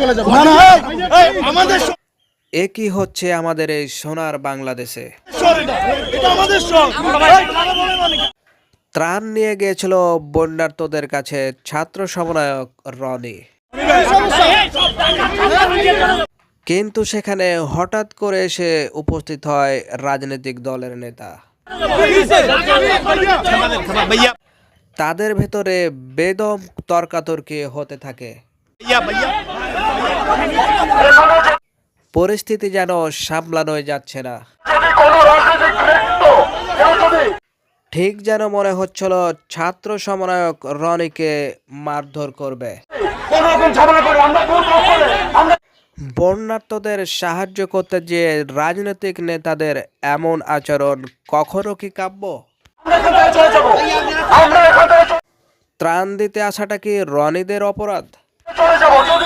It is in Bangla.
চলে যাব। আমাদের এ কি হচ্ছে আমাদের এই সোনার বাংলাদেশে? ত্রাণ নিয়ে গিয়েছিল বন্যার্তদের কাছে ছাত্র সমন্বয়ক রনি। কিন্তু সেখানে হঠাৎ করে এসে উপস্থিত হয় রাজনৈতিক দলের নেতা। তাদের ভেতরে বেদম তর্কাতর্কি হতে থাকে। পরিস্থিতি যেন সামলানোই যাচ্ছে না। ঠিক যেন মনে হচ্ছিল ছাত্র সমন্বয়ক রনিকে মারধর করবে। বন্যার্তদের সাহায্য করতে যে রাজনৈতিক নেতাদের এমন আচরণ কখনো কি কাব্য? ত্রাণ দিতে আসাটা কি রনিদের অপরাধ? 떨어져 먼저